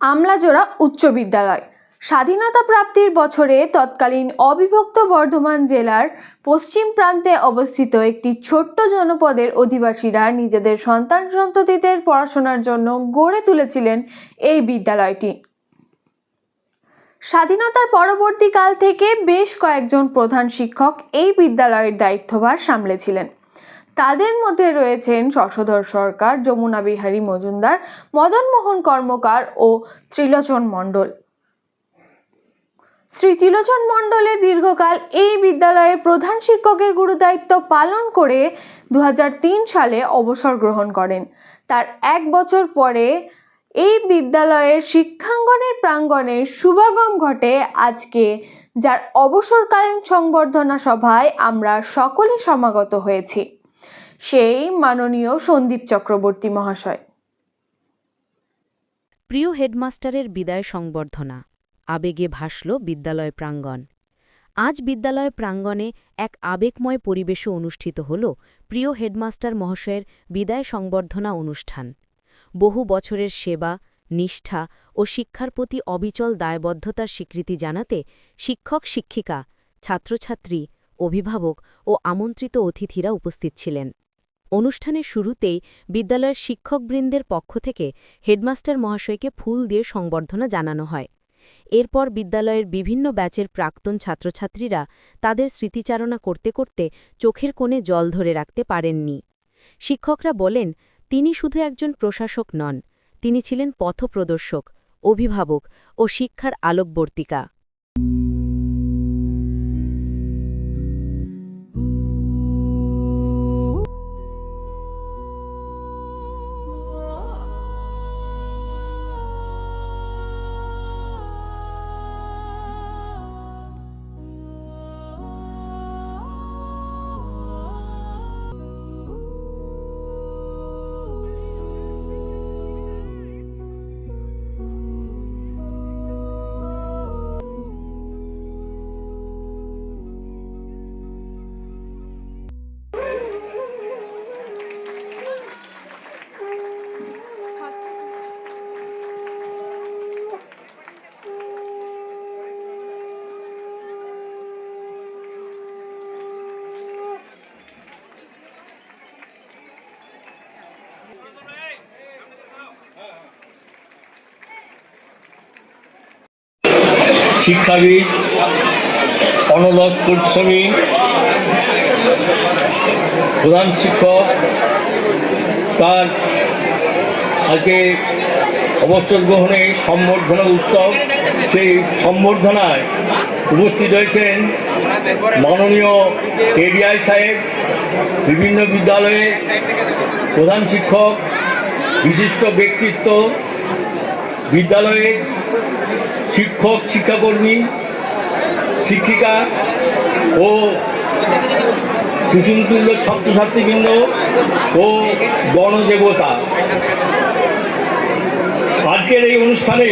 আমলাজোড়া উচ্চ বিদ্যালয়। স্বাধীনতা প্রাপ্তির বছরে তৎকালীন অবিভক্ত বর্ধমান জেলার পশ্চিম প্রান্তে অবস্থিত একটি ছোট্ট জনপদের অধিবাসীরা নিজেদের সন্তান সন্ততিদের পড়াশোনার জন্য গড়ে তুলেছিলেন এই বিদ্যালয়টি। স্বাধীনতার পরবর্তীকাল থেকে বেশ কয়েকজন প্রধান শিক্ষক এই বিদ্যালয়ের দায়িত্বভার সামলেছিলেন। তাদের মধ্যে রয়েছেন শশধর সরকার, যমুনা বিহারী মজুমদার মদনমোহন কর্মকার ও ত্রিলোচন মণ্ডল। শ্রী ত্রিলোচন মণ্ডলের দীর্ঘকাল এই বিদ্যালয়ের প্রধান শিক্ষকের গুরুদায়িত্ব পালন করে দু হাজার তিন সালে অবসর গ্রহণ করেন। তার এক বছর পরে এই বিদ্যালয়ের শিক্ষাঙ্গনের প্রাঙ্গণে শুভাগম ঘটে আজকে, যার অবসরকালীন সংবর্ধনা সভায় আমরা সকলে সমাগত হয়েছি। সেই মাননীয় সন্দীপ চক্রবর্তী মহাশয়। প্রিয় হেডমাস্টারের বিদায় সংবর্ধনা। আবেগে ভাসল বিদ্যালয় প্রাঙ্গণ। আজ বিদ্যালয় প্রাঙ্গণে এক আবেগময় পরিবেশে অনুষ্ঠিত হল প্রিয় হেডমাস্টার মহাশয়ের বিদায় সংবর্ধনা অনুষ্ঠান। বহু বছরের সেবা, নিষ্ঠা ও শিক্ষার প্রতি অবিচল দায়বদ্ধতার স্বীকৃতি জানাতে শিক্ষক, শিক্ষিকা, ছাত্রছাত্রী, অভিভাবক ও আমন্ত্রিত অতিথিরা উপস্থিত ছিলেন। অনুষ্ঠানের শুরুতেই বিদ্যালয়ের শিক্ষকবৃন্দের পক্ষ থেকে হেডমাস্টার মহাশয়কে ফুল দিয়ে সংবর্ধনা জানানো হয়। এরপর বিদ্যালয়ের বিভিন্ন ব্যাচের প্রাক্তন ছাত্রছাত্রীরা তাদের স্মৃতিচারণা করতে করতে চোখের কোণে জল ধরে রাখতে পারেননি। শিক্ষকরা বলেন, তিনি শুধু একজন প্রশাসক নন, তিনি ছিলেন পথপ্রদর্শক, অভিভাবক ও শিক্ষার আলোকবর্তিকা। শিক্ষাবিদ অনবদ পরিশ্রমী, প্রধান শিক্ষক, তার আজকে অবসর গ্রহণে সম্বর্ধনা উৎসব, সেই সম্বর্ধনায় উপস্থিত হয়েছেন মাননীয় এডিআই সাহেব, বিভিন্ন বিদ্যালয়ে প্রধান শিক্ষক, বিশিষ্ট ব্যক্তিত্ব, বিদ্যালয়ের শিক্ষক, শিক্ষাকর্মী, শিক্ষিকা ও কুসুমতুল্য ছাত্রছাত্রীবৃন্দ ও গণদেবতা আজকের এই অনুষ্ঠানে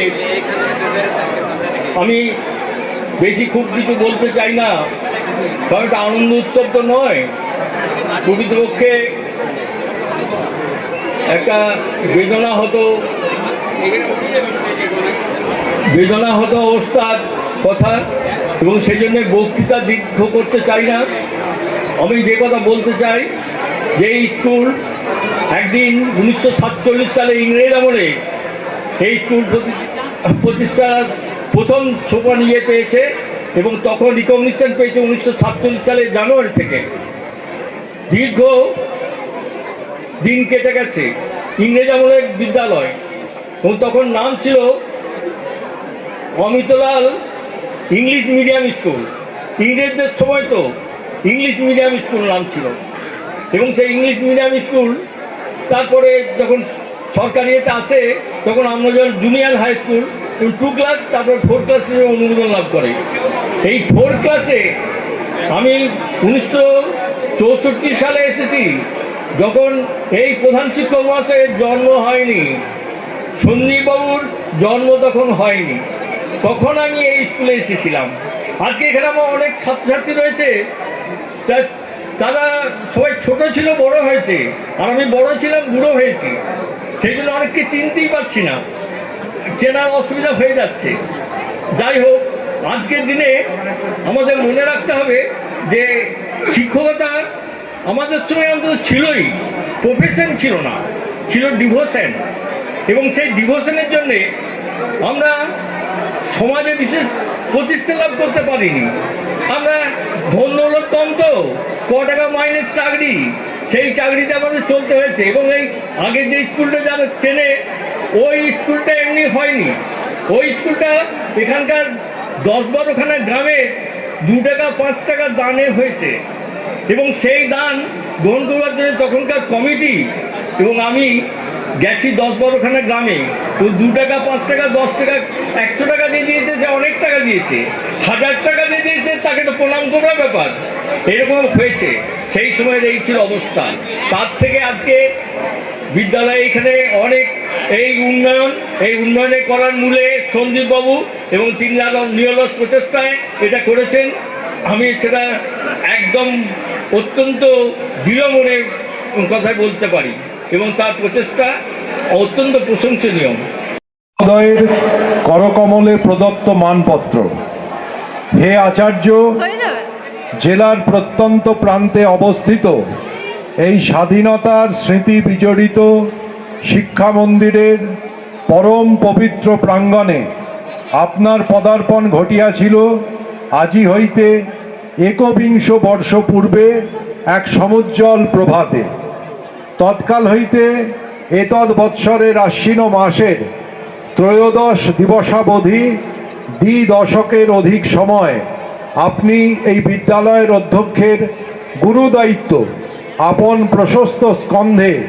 আমি বেশি খুব কিছু বলতে চাই না, কারণ এটা আনন্দ উৎসব তো নয়। প্রকৃতপক্ষে একটা বেদনা হতো বেদনাহত অবস্থার কথা, এবং সেই জন্য বক্তৃতা দীর্ঘ করতে চাই না। আমি যে কথা বলতে চাই, যে এই স্কুল একদিন উনিশশো সাতচল্লিশ সালে ইংরেজ আমলে এই স্কুল প্রতি- প্রতিষ্ঠার প্রথম সোপান ইয়ে পেয়েছে, এবং তখন রিকগনিশন পেয়েছে উনিশশো সালের জানুয়ারি থেকে। দীর্ঘ দিন কেটে গেছে। ইংরেজ আমলের বিদ্যালয়, এবং তখন নাম ছিল অমিতলাল, ইংলিশ মিডিয়াম স্কুল। ইংরেজদের সময় তো ইংলিশ মিডিয়াম স্কুল নাম ছিল। এবং সেই ইংলিশ মিডিয়াম স্কুল, তারপরে যখন সরকারি ইয়েতে আসে তখন আমরা যখন junior high school two class তারপর ফোর ক্লাস হিসেবে অনুমোদন লাভ করে। এই ফোর ক্লাসে আমি উনিশশো চৌষট্টি সালে এসেছি, যখন এই প্রধান শিক্ষক মহাশয়ের জন্ম হয়নি। সন্দীপবাবুর জন্ম তখন হয়নি। তখন আমি এই স্কুলে এসেছিলাম। আজকে এখানে আমার অনেক ছাত্রছাত্রী রয়েছে। তারা সবাই ছোট ছিল, বড় হয়েছে। আর আমি বড় ছিলাম, বুড়ো হয়েছি। সেই জন্য অনেককে চিনতেই পারছি না। চেনার অসুবিধা হয়ে যাচ্ছে। যাই হোক, আজকের দিনে আমাদের মনে রাখতে হবে যে শিক্ষকতা আমাদের সময় অন্তত ছিলই। প্রফেশন ছিল না, ছিল ডিভোশন এবং সেই ডিভোশনের জন্যে আমরা সমাজে বিশেষ প্রতিষ্ঠা লাভ করতে পারিনি। আমরা ধন দৌলত কম তো, ক টাকা মাইনের চাকরি, সেই চাকরিতে আমাদের চলতে হয়েছে এবং এই আগে যে স্কুলটা যারা চেনে, ওই স্কুলটা এমনি হয়নি। ওই স্কুলটা এখানকার দশ বারোখানা গ্রামে দু টাকা, পাঁচ টাকা দানে হয়েছে। এবং সেই দান গ্রহণ করবার জন্য তখনকার কমিটি এবং আমি গেছি দশ বারোখানা গ্রামে তো দু টাকা, পাঁচ টাকা, দশ টাকা, একশো টাকা দিয়ে দিয়েছে যে অনেক টাকা দিয়েছে। হাজার টাকা দিয়ে দিয়েছে, তাকে তো প্রণাম করার ব্যাপার। এরকম হয়েছে। সেই সময়ের এই ছিল অবস্থান তার থেকে আজকে বিদ্যালয়ে এখানে অনেক এই উন্নয়ন, এই উন্নয়নে করার মূলে সন্দীপবাবু এবং তিনি নিরলস প্রচেষ্টায় এটা করেছেন। আমি সেটা একদম অত্যন্ত দৃঢ় মনে কথায় বলতে পারি। এবং তার প্রচেষ্টা অত্যন্ত প্রশংসনীয়। করকমলে প্রদত্ত মানপত্র। হে আচার্য, জেলার প্রত্যন্ত প্রান্তে অবস্থিত এই স্বাধীনতার স্মৃতি বিজড়িত শিক্ষা মন্দিরের পরম পবিত্র প্রাঙ্গণে আপনার পদার্পণ ঘটিয়াছিল, আজি হইতে একবিংশ বর্ষ পূর্বে এক সমুজ্জ্বল প্রভাতে। তৎকাল হইতে এতদ বৎসরের আশ্বিন মাসের ত্রয়োদশ দিবসাবধি দ্বি দশকের অধিক সময় আপনি এই বিদ্যালয়ের অধ্যক্ষের গুরুদায়িত্ব, আপন প্রশস্ত স্কন্ধে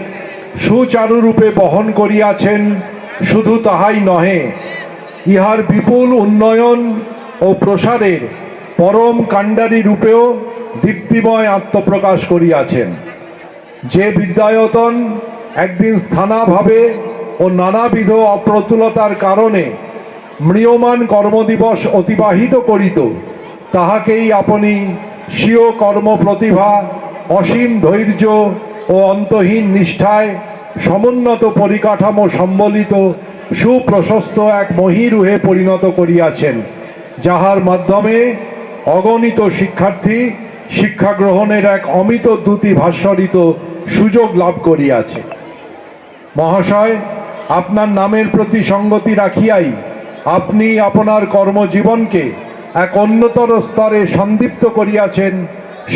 সুচারুরূপে বহন করিয়াছেন, শুধু তাহাই নহে, ইহার বিপুল উন্নয়ন ও প্রসারের পরম কাণ্ডারী রূপেও দীপ্তিময় আত্মপ্রকাশ করিয়াছেন। যে বিদ্যায়তন একদিন স্থানাভাবে ও নানাবিধ অপ্রতুলতার কারণে ম্রিয়মান কর্মদিবস অতিবাহিত করিত, তাহাকেই আপনি স্বীয় কর্মপ্রতিভা, অসীম ধৈর্য ও অন্তহীন নিষ্ঠায় সমুন্নত পরিকাঠামো সম্বলিত সুপ্রশস্ত এক মহিরুহে পরিণত করিয়াছেন, যাহার মাধ্যমে অগণিত শিক্ষার্থী শিক্ষা গ্রহণের এক অমিত দ্যুতি ভাস্বরিত সুযোগ লাভ করিয়াছে। মহাশয়, আপনার নামের প্রতি সঙ্গতি রাখিয়াই আপনি আপনার কর্মজীবনকে এক অন্যতর স্তরে সন্দীপ্ত করিয়াছেন,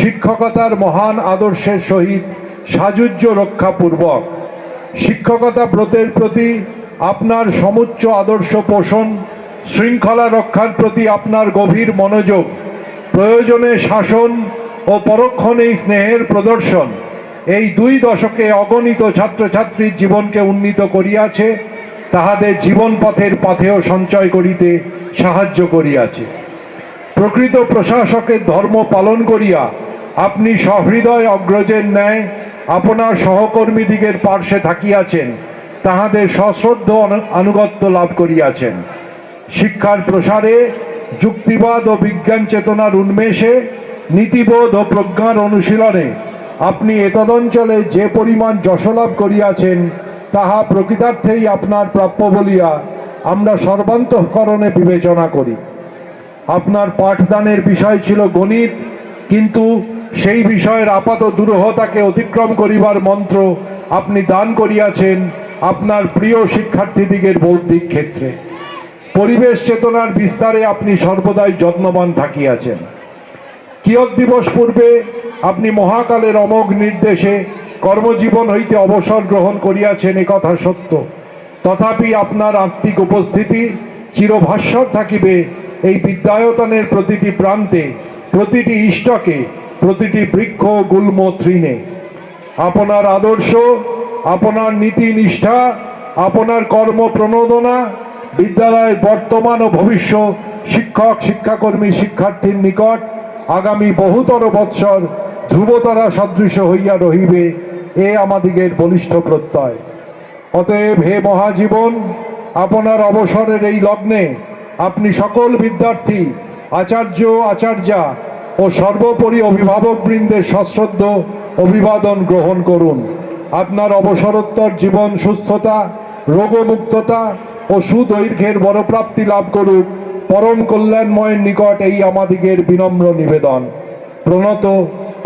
শিক্ষকতার মহান আদর্শের সহিত সাযুজ্য রক্ষাপূর্বক। শিক্ষকতা ব্রতের প্রতি আপনার সমুচ্চ আদর্শ পোষণ, শৃঙ্খলা রক্ষার প্রতি আপনার গভীর মনোযোগ, প্রয়োজনে শাসন ও পরক্ষণেই স্নেহের প্রদর্শন। এই দুই দশকে অগণিত ছাত্রছাত্রীর জীবনকে উন্নীত করিয়াছে, তাহাদের জীবন পথের পাথেও সঞ্চয় করিতে সাহায্য করিয়াছে। প্রকৃত প্রশাসকের ধর্ম পালন করিয়া আপনি সহৃদয় অগ্রজের ন্যায় আপনার সহকর্মীদিগের পার্শ্বে থাকিয়াছেন, তাহাদের সশ্রদ্ধ আনুগত্য লাভ করিয়াছেন। শিক্ষার প্রসারে, যুক্তিবাদ ও বিজ্ঞান চেতনার উন্মেষে, নীতিবোধ ও প্রজ্ঞার অনুশীলনে আপনি এতদঞ্চলে যে পরিমাণ যশলাভ করিয়াছেন, তাহা প্রকৃতার্থেই আপনার প্রাপ্য বলিয়া আমরা সর্বান্তঃকরণে বিবেচনা করি। আপনার পাঠদানের বিষয় ছিল গণিত, কিন্তু সেই বিষয়ের আপাত দুরূহতাকে অতিক্রম করিবার মন্ত্র আপনি দান করিয়াছেন আপনার প্রিয় শিক্ষার্থীদিগের বৌদ্ধিক ক্ষেত্রে। পরিবেশ চেতনার বিস্তারে আপনি সর্বদাই যত্নবান থাকিয়াছেন। কিয়ৎ দিবস পূর্বে আপনি মহাকালের অমোঘ নির্দেশে কর্মজীবন হইতে অবসর গ্রহণ করিয়াছেন কথা সত্য। তথাপি আপনার আত্মিক উপস্থিতি চিরভাস্বর থাকিবে। এই বিদ্যায়তনের প্রতিটি প্রান্তে, প্রতিটি ইষ্টকে, প্রতিটি বৃক্ষ, গুল্ম, তৃণে। আপনার আদর্শ, আপনার নীতি নিষ্ঠা, আপনার কর্ম প্রণোদনা, বিদ্যালয়ের বর্তমান ও ভবিষ্য শিক্ষক, শিক্ষাকর্মী, শিক্ষার্থীর নিকট আগামী বহুতর বৎসর ধ্রুবতারা সদৃশ হইয়া রহিবে, এ আমাদিগের বলিষ্ঠ প্রত্যয়। অতএব হে মহাজীবন, আপনার অবসরের এই লগ্নে আপনি সকল বিদ্যার্থী, আচার্য, আচার্যা ও সর্বোপরি অভিভাবক বৃন্দের সশ্রদ্ধ অভিবাদন গ্রহণ করুন। আপনার অবসরোত্তর জীবন সুস্থতা, রোগমুক্ততা ও ও সুদৈর্ঘ্যের বরপ্রাপ্তি লাভ করুক। পরম কল্যাণময়ের নিকট এই আমাদিগের বিনম্র নিবেদন। প্রণত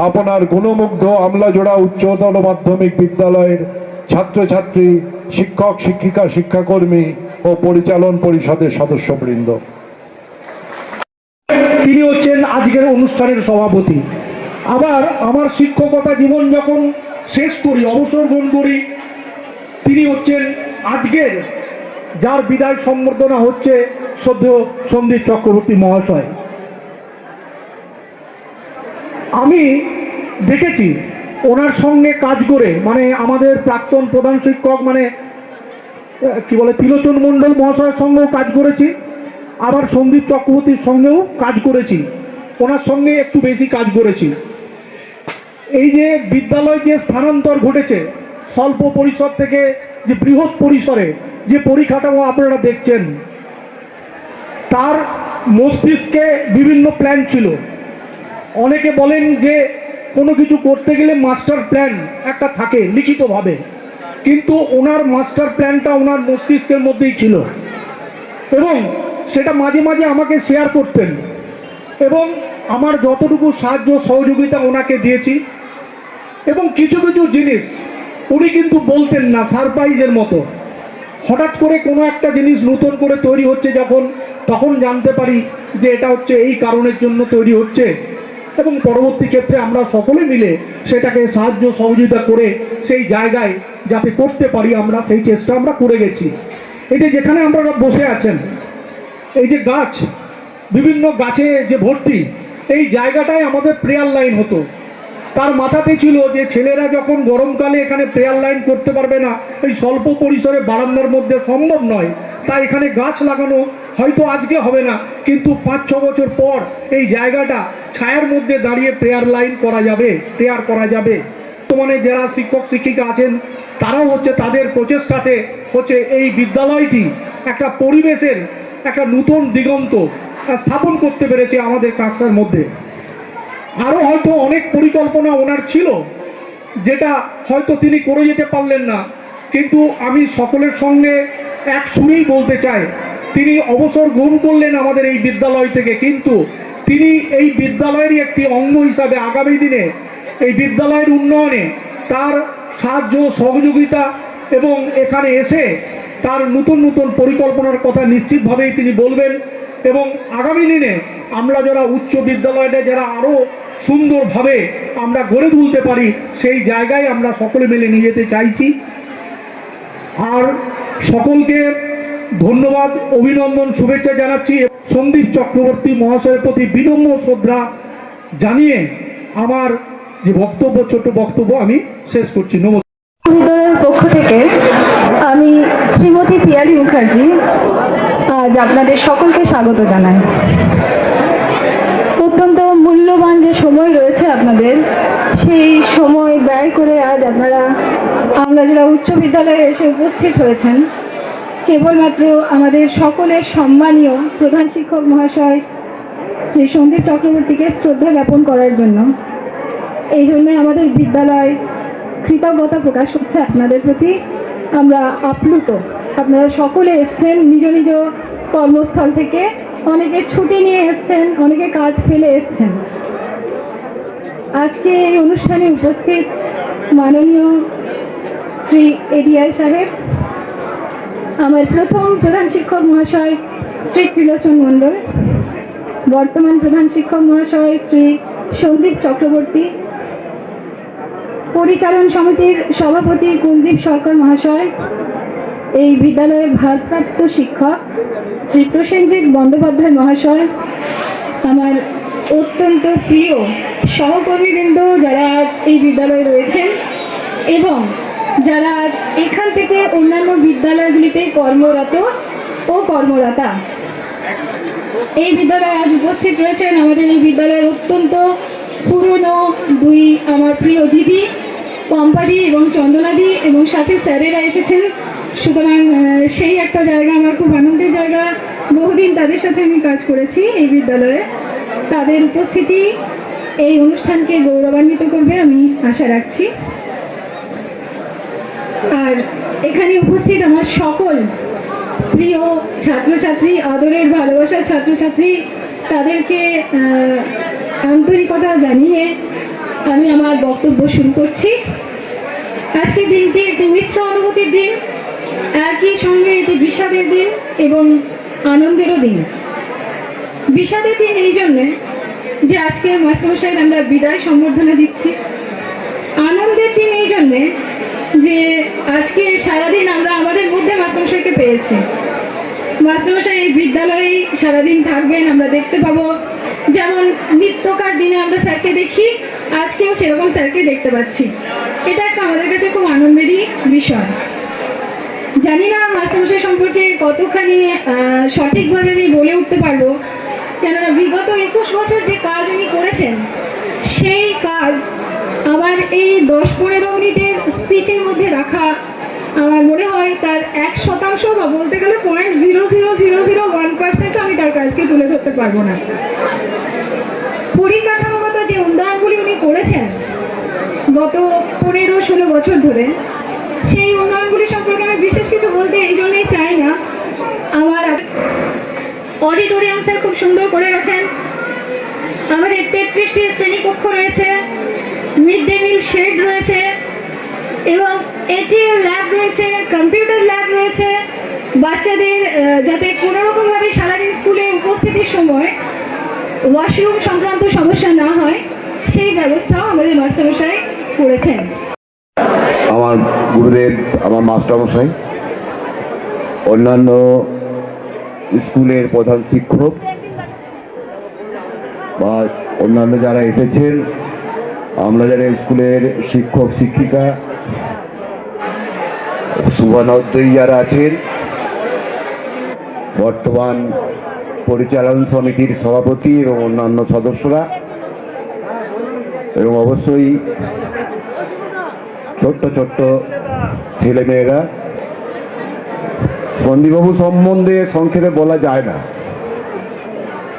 আপনার গুণমুগ্ধ আমলাজোড়া উচ্চতর মাধ্যমিক বিদ্যালয়ের ছাত্রছাত্রী, শিক্ষক, শিক্ষিকা, শিক্ষাকর্মী ও পরিচালন পরিষদের সদস্যবৃন্দ। তিনি হচ্ছেন আজকের অনুষ্ঠানের সভাপতি। আবার আমার শিক্ষকতা জীবন যখন শেষ করি, অবসর গ্রহণ করি। তিনি হচ্ছেন আজকের, যার বিদায় সম্বর্ধনা হচ্ছে সদ্য সন্দীপ চক্রবর্তী মহাশয়। আমি দেখেছি ওনার সঙ্গে কাজ করে মানে আমাদের প্রাক্তন প্রধান শিক্ষক মানে কি বলে, তিলোচন মণ্ডল মহাশয়ের সঙ্গেও কাজ করেছি, আবার সন্দীপ চক্রবর্তীর সঙ্গেও কাজ করেছি, ওনার সঙ্গে একটু বেশি কাজ করেছি। এই যে বিদ্যালয় যে স্থানান্তর ঘটেছে, স্বল্প পরিসর থেকে যে বৃহৎ পরিসরে যে পরিকাঠামো আপনারা দেখছেন, তার মস্তিষ্কে বিভিন্ন প্ল্যান ছিল। অনেকে বলেন যে কোনো কিছু করতে গেলে মাস্টার প্ল্যান একটা থাকে লিখিতভাবে। কিন্তু ওনার মাস্টার প্ল্যানটা ওনার মস্তিষ্কের মধ্যেই ছিল। এবং সেটা মাঝে মাঝে আমাকে শেয়ার করতেন। এবং আমার যতটুকু সাহায্য সহযোগিতা ওনাকে দিয়েছি। এবং কিছু কিছু জিনিস উনি কিন্তু বলতেন না সারপ্রাইজের মতো। হঠাৎ করে কোনো একটা জিনিস নতুন করে তৈরি হচ্ছে যখন, তখন জানতে পারি যে এটা হচ্ছে এই কারণের জন্য তৈরি হচ্ছে। এবং পরবর্তী ক্ষেত্রে আমরা সকলে মিলে সেটাকে সাহায্য সহযোগিতা করে সেই জায়গায় যাতে করতে পারি আমরা, সেই চেষ্টা আমরা করে গেছি। এই যে যেখানে আমরা বসে আছেন, এই যে গাছ, বিভিন্ন গাছে যে ভর্তি, এই জায়গাটাই আমাদের প্রেয়ার লাইন হতো। তার মাথাতে ছিল যে ছেলেরা যখন গরমকালে এখানে প্রেয়ার লাইন করতে পারবে না, এই স্বল্প পরিসরে বারান্দার মধ্যে সম্ভব নয়। তাই এখানে গাছ লাগানো হয়তো আজকে হবে না, কিন্তু পাঁচ, ছ বছর পর এই জায়গাটা ছায়ার মধ্যে দাঁড়িয়ে প্রেয়ার লাইন করা যাবে প্রেয়ার করা যাবে। তো মানে যারা শিক্ষক, শিক্ষিকা আছেন, তারাও হচ্ছে তাদের প্রচেষ্টাতে হচ্ছে এই বিদ্যালয়টি একটা পরিবেশের একটা নতুন দিগন্ত স্থাপন করতে পেরেছে আমাদের কাঁকসার মধ্যে। আরও হয়তো অনেক পরিকল্পনা ওনার ছিল, যেটা হয়তো তিনি করে যেতে পারলেন না। কিন্তু আমি সকলের সঙ্গে এক সুরেই বলতে চাই, তিনি অবসর গ্রহণ করলেন আমাদের এই বিদ্যালয় থেকে, কিন্তু তিনি এই বিদ্যালয়েরই একটি অঙ্গ হিসাবে আগামী দিনে এই বিদ্যালয়ের উন্নয়নে তার সাহায্য, সহযোগিতা এবং এখানে এসে তার নতুন নতুন পরিকল্পনার কথা নিশ্চিতভাবেই তিনি বলবেন। এবং আগামী দিনে আমরা যারা উচ্চ বিদ্যালয়টা যারা আরও সুন্দরভাবে আমরা গড়ে তুলতে পারি, সেই জায়গায় আমরা সকলে মিলে নিয়ে যেতে চাইছি। আর সকলকে ধন্যবাদ, অভিনন্দন, শুভেচ্ছা জানাচ্ছি। সন্দীপ চক্রবর্তী মহাশয়ের প্রতি বিনম্র শ্রদ্ধা জানিয়ে আমার যে বক্তব্য ছোট বক্তব্য আমি শেষ করছি। নমস্কার। পক্ষ থেকে আমি শ্রীমতী পিয়ালি মুখার্জি আজ আপনাদের সকলকে স্বাগত জানাই। অত্যন্ত মূল্যবান যে সময় রয়েছে আপনাদের, সেই সময় ব্যয় করে আজ আপনারা আমরা যারা উচ্চ বিদ্যালয়ে এসে উপস্থিত হয়েছেন, কেবলমাত্র আমাদের সকলের সম্মানীয় প্রধান শিক্ষক মহাশয় শ্রী সন্দীপ চক্রবর্তীকে শ্রদ্ধা জ্ঞাপন করার জন্য, এই জন্যে আমাদের বিদ্যালয় কৃতজ্ঞতা প্রকাশ করছে আপনাদের প্রতি। আমরা আপ্লুত। আপনারা সকলে এসছেন নিজ নিজ কর্মস্থল থেকে। অনেকে ছুটি নিয়ে এসছেন, অনেকে কাজ ফেলে এসছেন। আজকে এই অনুষ্ঠানে উপস্থিত মাননীয় শ্রী এডিআই সাহেব, আমার প্রথম প্রধান শিক্ষক মহাশয় শ্রী ত্রিলোচন মণ্ডল, বর্তমান প্রধান শিক্ষক মহাশয় শ্রী সন্দীপ চক্রবর্তী, পরিচালন সমিতির সভাপতি কুলদীপ সরকার মহাশয় এই বিদ্যালয়ের ভারপ্রাপ্ত শিক্ষক শ্রী প্রসেনজিৎ বন্দ্যোপাধ্যায় মহাশয়, আমার অত্যন্ত প্রিয় সহকর্মীবৃন্দ যারা আজ এই বিদ্যালয়ে রয়েছেন এবং যারা আজ এখান থেকে অন্যান্য বিদ্যালয়গুলিতে কর্মরত ও কর্মরতা এই বিদ্যালয়ে আজ উপস্থিত রয়েছেন আমাদের এই বিদ্যালয়ের অত্যন্ত পুরনো দুই আমার প্রিয় দিদি, পম্পাদি এবং চন্দনাদি এবং সাথে স্যারেরা এসেছেন। সুতরাং সেই একটা জায়গা আমার খুব আনন্দের জায়গা। বহুদিন তাদের সাথে আমি কাজ করেছি এই বিদ্যালয়ে। তাদের উপস্থিতি এই অনুষ্ঠানকে গৌরবান্বিত করবে আমি আশা রাখছি। আর এখানে উপস্থিত আমার সকল প্রিয় ছাত্রছাত্রী, আদরের ভালোবাসার ছাত্রছাত্রী, তাদেরকে আন্তরিকতা জানিয়ে আমি আমার বক্তব্য শুরু করছি। আজকের দিনটি একটি মিশ্র অনুভূতির দিন একই সঙ্গে এটি বিষাদের দিন এবং আনন্দেরও দিন। বিষাদের দিন এই জন্যে যে আজকে মাস্টারমশাইয়ের আমরা বিদায় সম্বর্ধনা দিচ্ছি। আনন্দের দিন এই জন্যে যে আজকে সারাদিন আমরা আমাদের মধ্যে মাস্টারমশাইকে পেয়েছি। মাস্টারমশাই এই বিদ্যালয়েই সারাদিন থাকবেন, আমরা দেখতে পাবো। যেমন নিত্যকার দিনে আমরা স্যারকে দেখি, আজকেও সেরকম স্যারকে দেখতে পাচ্ছি। এটা একটা আমাদের কাছে খুব আনন্দেরই বিষয়। জানি না মাস্টারমশাই সম্পর্কে কতখানি সঠিকভাবে আমি বলে উঠতে পারব। কেননা বিগত একুশ বছর যে কাজ উনি করেছেন, সেই কাজ আমার এই দশ পনেরো মিনিটের স্পিচের মধ্যে রাখা আমার মনে হয় তার এক শতাংশ বা বলতে গেলে point zero zero zero zero one percent আমি তার কাজকে তুলে ধরতে পারব না। পরিকাঠামোগত যে উন্নয়নগুলি উনি করেছেন, গত পনেরো ষোলো বছর ধরে, সেই উন্নয়নগুলি বলতে এই জন্যই চাই না। আমার অডিটোরিয়াম স্যার খুব সুন্দর করে গেছেন আমাদের তেত্রিশটি শ্রেণীকক্ষ রয়েছে। মিড ডে মিল শেড রয়েছে। এবং এটিএম ল্যাব রয়েছে কম্পিউটার ল্যাব রয়েছে। বাচ্চাদের যাতে কোনো রকমভাবে সারাদিন স্কুলে উপস্থিতির সময় ওয়াশরুম সংক্রান্ত সমস্যা না হয়, সেই ব্যবস্থাও আমাদের মাস্টারমশাই করেছেন। আমার গুরুদেব, আমার মাস্টারমশাই অন্যান্য স্কুলের প্রধান শিক্ষক বা অন্যান্য যারা এসেছেন, আমরা যারা স্কুলের শিক্ষক, শিক্ষিকা শুভানদ্দয়ী যারা আছেন, বর্তমান পরিচালন সমিতির সভাপতি এবং অন্যান্য সদস্যরা, এবং অবশ্যই ছোট্ট ছোট্ট ছেলেমেয়েরা সন্দীপবাবু সম্বন্ধে সংক্ষেপে বলা যায় না।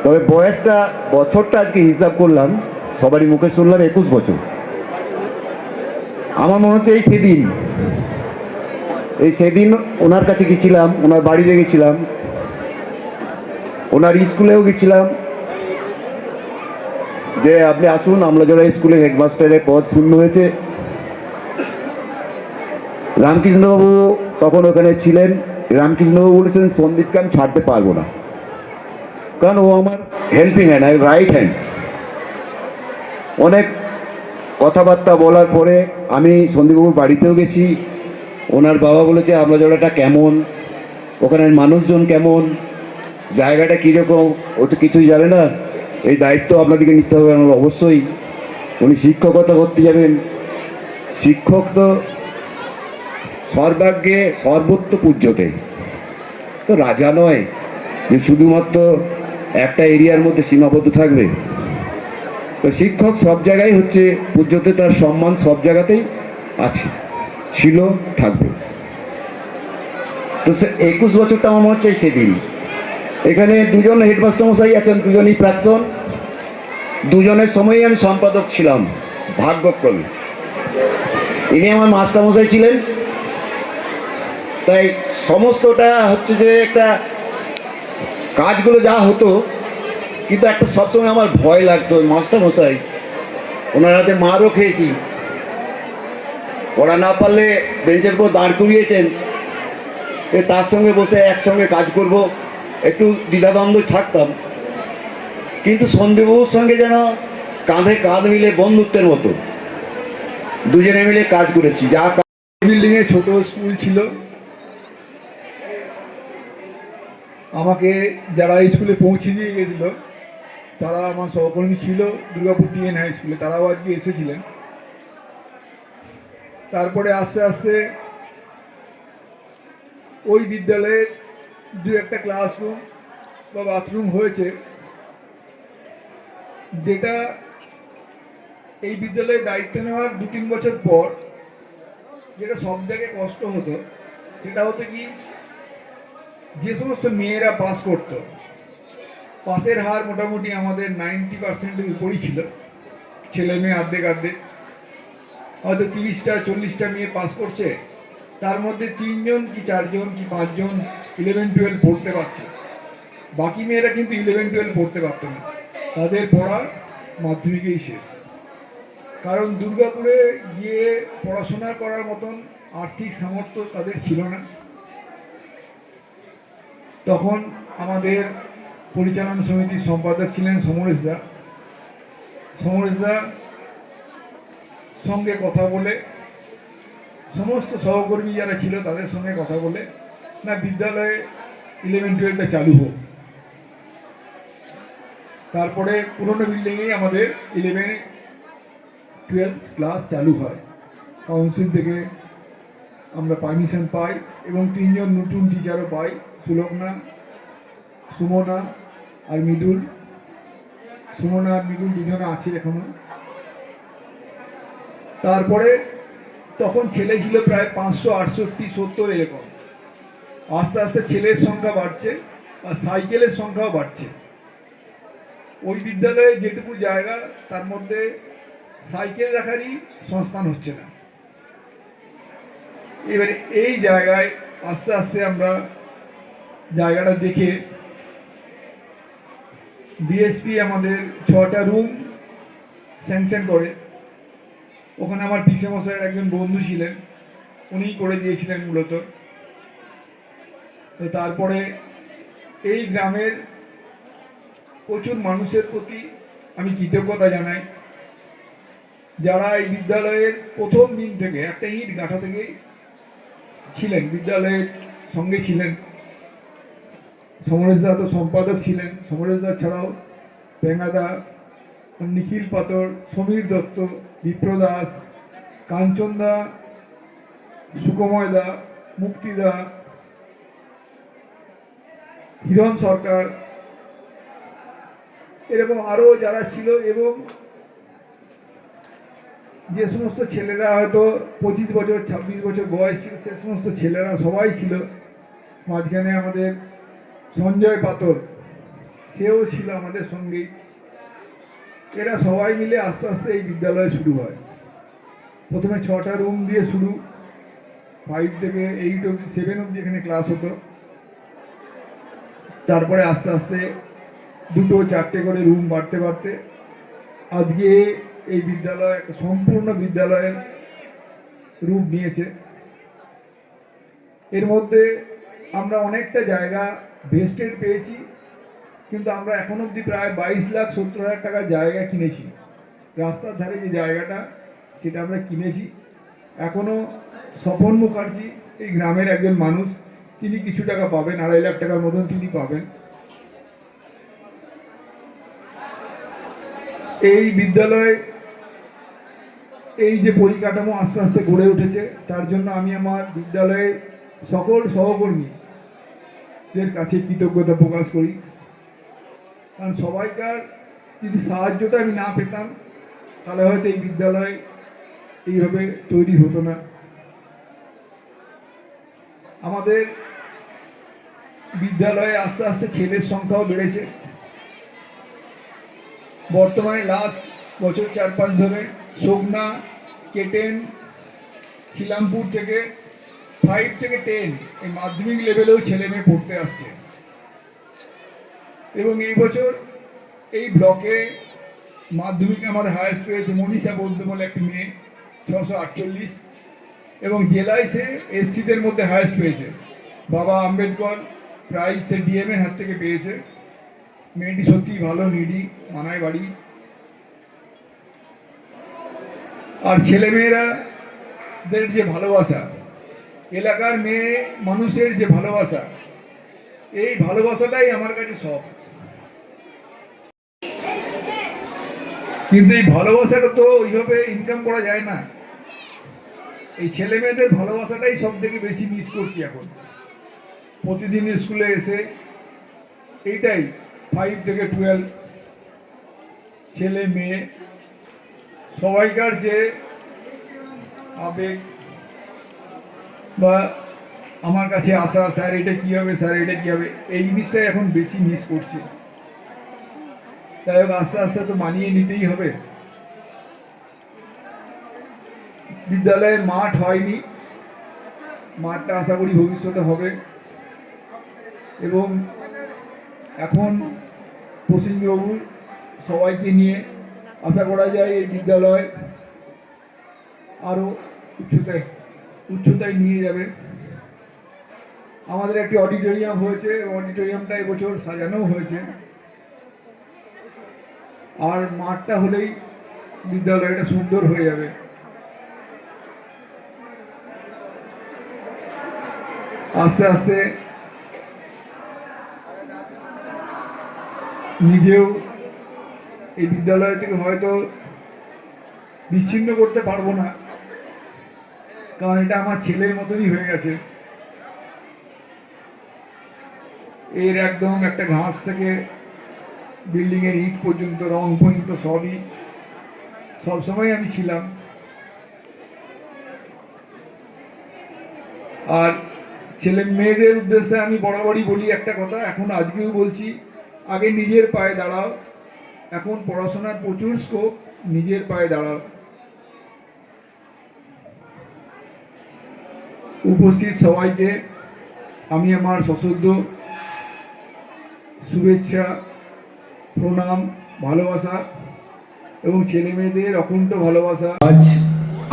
তবে বয়সটা, বছরটা আজকে হিসাব করলাম, সবারই মুখে শুনলাম একুশ বছর। আমার মনে হচ্ছে এই সেদিন এই সেদিন ওনার কাছে গেছিলাম, ওনার বাড়িতে গেছিলাম, ওনার স্কুলেও গেছিলাম। যে আপনি আসুন যারা স্কুলের হেডমাস্টারের পদ শূন্য হয়েছে। রামকৃষ্ণবাবু তখন ওখানে ছিলেন। রামকৃষ্ণবাবু বলেছেন সন্দীপকে আমি ছাড়তে পারব না। কারণ ও আমার helping hand I right hand অনেক কথাবার্তা বলার পরে আমি সন্দীপবাবুর বাড়িতেও গেছি। ওনার বাবা বলেছে আমরা জোড়াটা কেমন? ওখানের মানুষজন কেমন? জায়গাটা কীরকম? ও তো কিছুই জানে না। এই দায়িত্ব আপনাদেরকে নিতে হবে আমার অবশ্যই। উনি শিক্ষকতা করতে যাবেন। শিক্ষক তো সর্বাগ্যে সর্বত্র পূজ্যতে তো রাজা নয় যে শুধুমাত্র একটা এরিয়ার মধ্যে সীমাবদ্ধ থাকবে। তো শিক্ষক সব জায়গায় হচ্ছে পূজ্যতে তার সম্মান সব জায়গাতেই আছে ছিল থাকবে। তো সে একুশ বছরটা আমার মনে হচ্ছে সেদিন। এখানে দুজন হেডমাস্টার মশাই আছেন, দুজনই প্রাক্তন। দুজনের সময়ই আমি সম্পাদক ছিলাম, ভাগ্যক্রমে। ইনি আমার মাস্টারমশাই ছিলেন। তাই সমস্তটা হচ্ছে যে একটা কাজগুলো যা হতো, কিন্তু একটা সবসময় আমার ভয় লাগতো মাস্টারমশাই ওনার হাতে মারও খেয়েছি। ওরা না পারলে বেঞ্চের উপর দাঁড় করিয়েছেন। এ তার সঙ্গে বসে একসঙ্গে কাজ করব, একটু দ্বিধাদ্বন্দ্ব থাকতাম কিন্তু সন্দীপবাবুর সঙ্গে যেন কাঁধে কাঁধ মিলে বন্ধুত্বের মতো। দুজনে মিলে কাজ করেছি। যা বিল্ডিংয়ে ছোট স্কুল ছিল। আমাকে যারা স্কুলে পৌঁছে দিয়ে গেছিল, তারা আমার সহকর্মী ছিল দুর্গাপুর টিএন হাই স্কুলে, তারাও আজকে এসেছিলেন। তারপরে আস্তে আস্তে ওই বিদ্যালয়ে দু একটা ক্লাসরুম বা বাথরুম হয়েছে, যেটা এই বিদ্যালয়ে দায়িত্ব নেওয়ার দু তিন বছর পর যেটা সব জায়গায় কষ্ট হতো, সেটা হতো কি যে সমস্ত মেয়েরা পাস করতো পাসের হার মোটামুটি আমাদের নাইনটি পার্সেন্টের উপরই ছিল। ছেলে মেয়ে আর্ধেক অর্ধেক। হয়তো তিরিশটা, চল্লিশটা মেয়ে পাস করছে, তার মধ্যে তিনজন কি চারজন কি পাঁচজন ইলেভেন টুয়েলভ পড়তে পারছে। বাকি মেয়েরা কিন্তু ইলেভেন টুয়েলভ পড়তে পারতো না। তাদের পড়া মাধ্যমিকেই শেষ। কারণ দুর্গাপুরে গিয়ে পড়াশোনা করার মতন আর্থিক সামর্থ্য তাদের ছিল না। তখন আমাদের পরিচালনা সমিতির সম্পাদক ছিলেন সমরেশ দা। সমরেশ দা সঙ্গে কথা বলে, সমস্ত সহকর্মী যারা ছিল তাদের সঙ্গে কথা বলে, না বিদ্যালয়ে ইলেভেন টুয়েলভটা চালু হোক। তারপরে পুরনো বিল্ডিংয়েই আমাদের ইলেভেন টুয়েলভ ক্লাস চালু হয়। কাউন্সিল থেকে আমরা পারমিশন পাই এবং তিনজন নতুন টিচারও পাই। সুলগ্না, সুমনা আর মৃদুল। সুমনা আর মৃদুল দুজনে আছে এখনও। তারপরে তখন ছেলে ছিল প্রায় পাঁচশো, আটষট্টি, সত্তর এরকম। আস্তে আস্তে ছেলের সংখ্যা বাড়ছে আর সাইকেলের সংখ্যাও বাড়ছে। ওই বিদ্যালয়ে যেটুকু জায়গা, তার মধ্যে সাইকেল রাখারই সংস্থান হচ্ছে না। এবারে এই জায়গায় আস্তে আস্তে আমরা জায়গাটা দেখে ডিএসপি আমাদের ছটা রুম স্যাংশন করে। ওখানে আমার পিসে মশাইয়ের একজন বন্ধু ছিলেন, উনিই করে দিয়েছিলেন মূলত। তো তারপরে এই গ্রামের প্রচুর মানুষের প্রতি আমি কৃতজ্ঞতা জানাই। যারা এই বিদ্যালয়ের প্রথম দিন থেকে, একটা ইট গাঁথা থেকেই ছিলেন, বিদ্যালয়ের সঙ্গে ছিলেন। সমরেশদা তো সম্পাদক ছিলেন। সমরেশদা ছাড়াও পেঙ্গাদা, নিখিল পাতর, সমীর দত্ত বিপ্র দাস কাঞ্চন দা সুকময় দা মুক্তিদা, হিরণ সরকার এরকম আরও যারা ছিল এবং যে সমস্ত ছেলেরা হয়তো পঁচিশ বছর, ছাব্বিশ বছর বয়স ছিল সে সমস্ত ছেলেরা সবাই ছিল। মাঝখানে আমাদের সঞ্জয় পাতর, সেও ছিল আমাদের সঙ্গেই এরা সবাই মিলে আস্তে আস্তে এই বিদ্যালয় শুরু হয়। প্রথমে ছটা রুম দিয়ে শুরু। ফাইভ থেকে এইট অব্দি সেভেন অব্দি এখানে ক্লাস হতো। তারপরে আস্তে আস্তে দুটো চারটে করে রুম বাড়তে বাড়তে আজকে এই বিদ্যালয়, সম্পূর্ণ বিদ্যালয়ের রূপ নিয়েছে। এর মধ্যে আমরা অনেকটা জায়গা ভেস্টেড পেয়েছি, কিন্তু আমরা এখন অবধি প্রায় বাইশ লাখ সত্তর হাজার টাকার জায়গা কিনেছি। রাস্তার ধারে যে জায়গাটা, সেটা আমরা কিনেছি। এখনও স্বপন মুখার্জি, এই গ্রামের একজন মানুষ, তিনি কিছু টাকা পাবেন, আড়াই লাখ টাকার মতন তিনি পাবেন। এই বিদ্যালয়, এই যে পরিকাঠামো আস্তে আস্তে গড়ে উঠেছে, তার জন্য আমি আমার বিদ্যালয়ের সকল সহকর্মীদের কাছে কৃতজ্ঞতা প্রকাশ করি। কারণ সবাইকার যদি সাহায্যটা আমি না পেতাম, তাহলে হয়তো এই বিদ্যালয় এইভাবে তৈরি হতো না। আমাদের বিদ্যালয়ে আস্তে আস্তে ছেলের সংখ্যাও বেড়েছে। বর্তমানে লাস্ট বছর চার পাঁচ ধরে সোগনা, কেটেন খিলামপুর থেকে ফাইভ থেকে টেন এই মাধ্যমিক লেভেলেও ছেলে মেয়ে পড়তে আসছে। এবং এই বছর এই ব্লকে মাধ্যমিকে আমাদের হায়েস্ট পেয়েছে মনীষা বৌদ্ধ বলে একটি মেয়ে, ছশো আটচল্লিশ। এবং জেলায় সে এসসিদের মধ্যে হায়েস্ট পেয়েছে। বাবা আম্বেদকর প্রাইজ সে ডিএম এর হাত থেকে পেয়েছে। মেয়েটি সত্যি ভালো নিডি মানায় বাড়ি। আর ছেলেমেয়েরা যে ভালোবাসা এলাকার মেয়ে মানুষের যে ভালোবাসা, এই ভালোবাসাটাই আমার কাছে সব। কিন্তু এই ভালোবাসাটা তো ওইভাবে ইনকাম করা যায় না। এই ছেলে মেয়েদের ভালোবাসাটাই সব থেকে বেশি মিস করছি এখন। প্রতিদিন স্কুলে এসে এইটাই ফাইভ থেকে টুয়েলভ ছেলে মেয়ে, সবাইকার যে আবেগ বা আমার কাছে আসা, স্যার, এটা কী হবে, স্যার, এটা কী হবে, এই জিনিসটাই এখন বেশি মিস করছি। তাই হোক, আস্তে আস্তে তো মানিয়ে নিতেই হবে। বিদ্যালয়ে মাঠ হয়নি। মাঠটা আশা করি ভবিষ্যতে হবে। এবং এখন প্রসেনবাবু সবাইকে নিয়ে আশা করা যায় এই বিদ্যালয় আরও উচ্চতায় উচ্চতায় নিয়ে যাবে। আমাদের একটি অডিটোরিয়াম হয়েছে অডিটোরিয়ামটা এবছর সাজানো হয়েছে। আর মাঠটা হলেই বিদ্যালয়টা সুন্দর হয়ে যাবে। আস্তে আস্তে নিজেও এই বিদ্যালয় থেকে হয়তো বিচ্ছিন্ন করতে পারব না। কারণ এটা আমার ছেলের মতনই হয়ে গেছে। এর একদম একটা ঘাস থেকে বিল্ডিং এর ইট পর্যন্ত, রং পর্যন্ত, সবই, সবসময় আমি ছিলাম। আর ছেলে মেয়েদের উদ্দেশ্যে আমি বরাবরই বলি একটা কথা, এখন আজকেও বলছি, আগে নিজের পায়ে দাঁড়াও, এখন পড়াশোনার প্রচুর স্কোপ নিজের পায়ে দাঁড়াও। উপস্থিত সবাইকে আমি আমার সশ্রদ্ধ শুভেচ্ছা, প্রণাম, ভালোবাসা এবং ছেলে মেয়েদের অকুণ্ঠ ভালোবাসা। আজ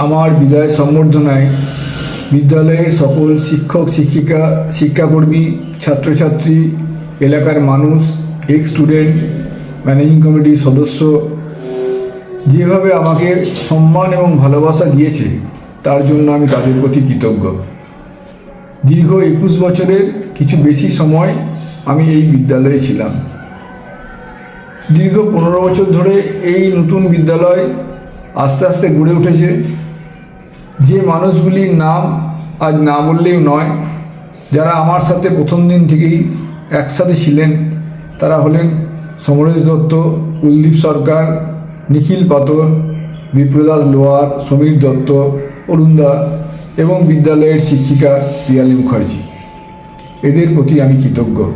আমার বিদায় সম্বর্ধনায় বিদ্যালয়ের সকল শিক্ষক, শিক্ষিকা, শিক্ষাকর্মী, ছাত্রছাত্রী, এলাকার মানুষ এক্স স্টুডেন্ট ম্যানেজিং কমিটির সদস্য যেভাবে আমাকে সম্মান এবং ভালোবাসা দিয়েছে, তার জন্য আমি তাদের প্রতি কৃতজ্ঞ। দীর্ঘ একুশ বছরের কিছু বেশি সময় আমি এই বিদ্যালয়ে ছিলাম। দীর্ঘ পনেরো বছর ধরে এই নতুন বিদ্যালয় আস্তে আস্তে গড়ে উঠেছে। যে মানুষগুলির নাম আজ না বললেও নয়, যারা আমার সাথে প্রথম দিন থেকেই একসাথে ছিলেন, তারা হলেন সমরেশ দত্ত, কুলদীপ সরকার, নিখিল পাতর, বিপ্রদাস লোয়ার সমীর দত্ত, অরুণদা। এবং বিদ্যালয়ের শিক্ষিকা পিয়ালি মুখার্জি। এদের প্রতি আমি কৃতজ্ঞ।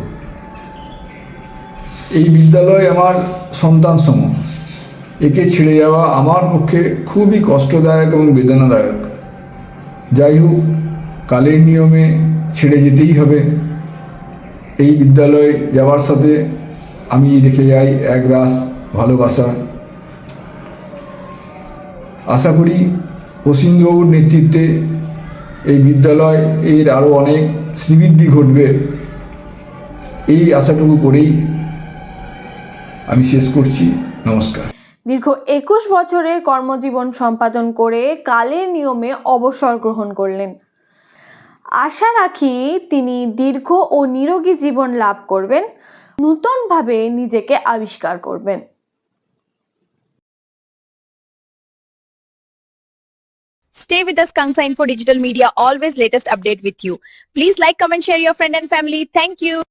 এই বিদ্যালয় আমার সন্তান সম একে ছেড়ে যাওয়া আমার পক্ষে খুবই কষ্টদায়ক এবং বেদনাদায়ক। যাই হোক, কালের নিয়মে ছেড়ে যেতেই হবে। এই বিদ্যালয়ে যাওয়ার সাথে আমি রেখে যাই এক রাস ভালোবাসা। আশা করি অসীমবাবুর নেতৃত্বে এই বিদ্যালয়, এর আরও অনেক শ্রীবৃদ্ধি ঘটবে। এই আশাটুকু করেই আমি শেষ করছি। নমস্কার। দীর্ঘ একুশ বছরের কর্মজীবন সম্পাদন করে কালের নিয়মে অবসর গ্রহণ করলেন। আশা রাখি তিনি দীর্ঘ ও নিরোগী জীবন লাভ করবেন, নূতনভাবে নিজেকে আবিষ্কার করবেন। Stay with us, Kangsa Info Digital Media, always latest update with you. Please like, comment, share your friend and family. Thank you.